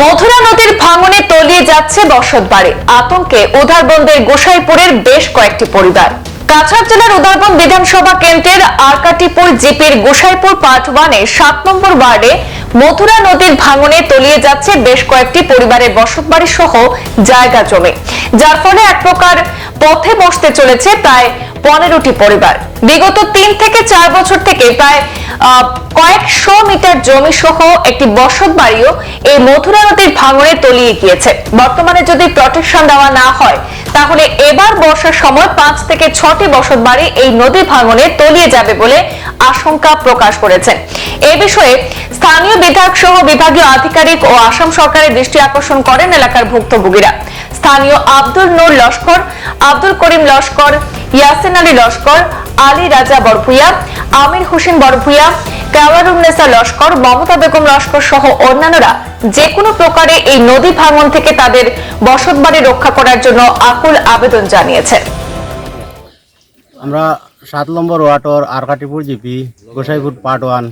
মধুরা নদীর ভাঙনে তলিয়ে যাচ্ছে বসতবাড়ি। আতঙ্কে উধারবন্দের গোসাইপুরের বেশ কয়েকটি পরিবার। কাছাড় জেলার উদারবন বিধানসভা কেন্দ্রের আরকাটিপুর জিপির গোসাইপুর পার্ট ওয়ানে সাত নম্বর ওয়ার্ডে মথুরা নদীর ভাঙনে তলিয়ে যাচ্ছে বেশ কয়েকটি পরিবারের বসতবাড়ি সহ জায়গা জমি। যার ফলে এক প্রকার পথে বসতে চলেছে প্রায় পনেরোটি পরিবার। বিগত তিন থেকে চার বছর থেকে প্রায় কয়েকশো মিটার জমি সহ একটি বসত বাড়িও এই মথুরা নদীর ভাঙনে তলিয়ে গিয়েছে। বর্তমানে যদি প্রটেকশন দেওয়া না হয়, তাহলে এবার বর্ষার সময় পাঁচ থেকে ছটি বসত বাড়ি এই নদী ভাঙনে তলিয়ে যাবে বলে আশঙ্কা প্রকাশ করেছেন এ বিষয়ে স্থানীয় বিধায়ক সহ বিভাগীয় আধিকারিক ও আসাম সরকারের দৃষ্টি আকর্ষণ করেন এলাকার ভুক্তভোগীরা। স্থানীয় আব্দুল নূর লস্কর, আব্দুল করিম লস্কর, ইয়াসিন আলী লস্কর, আলী রাজা বরভুইয়া আমির হোসেন বরভুইয়া কাওয়ারুন্নেসা লস্কর, মমতা বেগম লস্কর সহ অন্যান্যরা যে কোনো প্রকারে এই নদী ভাঙন থেকে তাদের বসতবাড়ি রক্ষা করার জন্য আকুল আবেদন জানিয়েছেন আমরা সাত নম্বর ওয়ার্ডর Arkatipur GP Gosaipur part one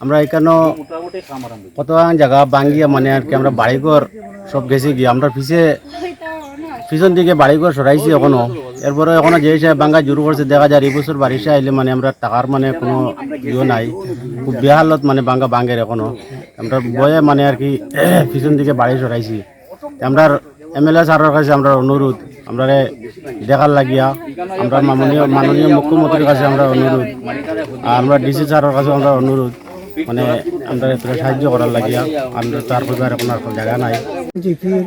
আমরা এখানেও কত জায়গা বাঙ্গিয়া মানে আর কি আমরা বাড়িঘর সব গেছি গিয়ে। আমরা পিছে পিছন দিকে বাড়িঘর সরাইছি এখনও। এরপরে এখনও যে হিসাবে বাঙ্গা জোর করছে দেখা যায় এই বছর বারিশে আইলে মানে আমরা টাকার মানে কোনো ইয়ে নাই। খুব বেহালত মানে বাঙ্গা বাঙ্গের এখনও। আমরা বয়ে মানে আর কি পিছন দিকে বাড়ি সরাইছি। আমরা এম এল এ স্যারের কাছে আমরা অনুরোধ আমরা দেখার লাগিয়া আমরা মাননীয় মাননীয় মুখ্যমন্ত্রীর কাছে আমরা অনুরোধ আর আমরা ডিসি স্যারের কাছে আমরা অনুরোধ। মানে আমরা সাহায্য করার লাগিয়া আমরা তার পরিবার এখন আর জায়গা নাই। জিপির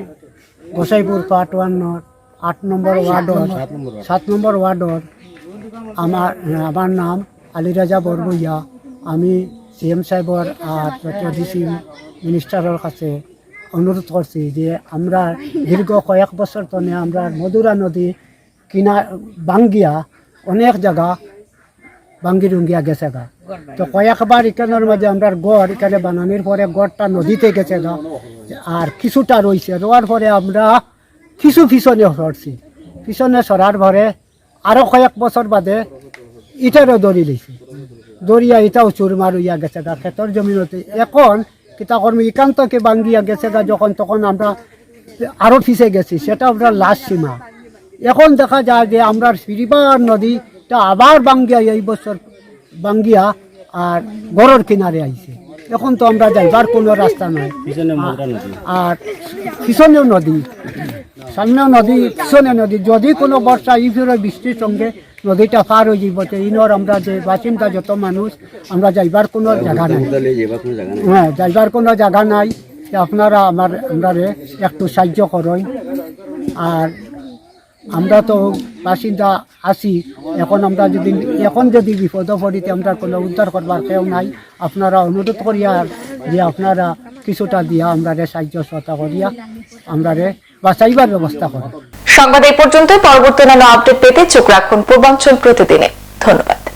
গোসাইপুর পার্ট ওয়ান আট নম্বর ওয়ার্ডর সাত নম্বর ওয়ার্ডর আমার আমার নাম আলিরাজা বরবইয়া। আমি সিএম সাহেবর আর ডিসি মিনিস্টারের কাছে অনুরোধ করছি যে আমরা দীর্ঘ কয়েক বছর তনে আমরা মধুরা নদী কিনা বাঙ্গিয়া অনেক জায়গা বাঙ্গি রুঙ্গিয়া গেছে গা তো কয়েকবার এখানের মাঝে আমরা গড় এখানে বানানোর পরে গড়টা নদীতে গেছে গা আর কিছুটা রয়েছে রোয়ার পরে আমরা কিছু পিছনে সরছি। পিছনে সরার পরে আরও কয়েক বছর বাদে ইটারও দড়ি লইছে দড়িয়া ইটাও চুরমার হইয়া গেছে গা ক্ষেতর জমিনতে। এখন কিতা কর্মী একান্তকে বাঙ্গিয়া গেছে গা যখন তখন আমরা আরও পিছে গেছি সেটা আমরা লাস্ট সীমা। এখন দেখা যায় যে আমরা সিরিবার নদীটা আবার বাঙ্গিয়া এই বছর বাঙ্গিয়া আর গড়ের কিনারে আইছে। এখন তো আমরা যাইবার কোনো রাস্তা নাই। আর পিছনেও নদী। সামনে নদী পিছনে নদী। যদি কোনো বর্ষা ইফিরে বৃষ্টির সঙ্গে নদীটা পার হয়ে যাব তো ইনর আমরা যে বাসিন্দা যত মানুষ আমরা যাইবার কোনো জায়গা নাই। হ্যাঁ যাইবার কোনো জায়গা নাই। আপনারা আমার আমরা একটু সাহায্য করেন। আর আমরা তো বাসিন্দা আছি। এখন আমরা যদি এখন যদি বিপদ পড়িতে আমরা কোনো উদ্ধার করবার কেউ নাই। আপনারা অনুরোধ করিয়া যে আপনারা কিছুটা দিয়া আমরা সাহায্য সহায়তা করিয়া আমরা বাঁচাইবার ব্যবস্থা করেন। সংবাদ এই পর্যন্ত। পরবর্তী নানা আপডেট পেতে চোখ রাখুন পূর্বাঞ্চল প্রতিদিনে। ধন্যবাদ।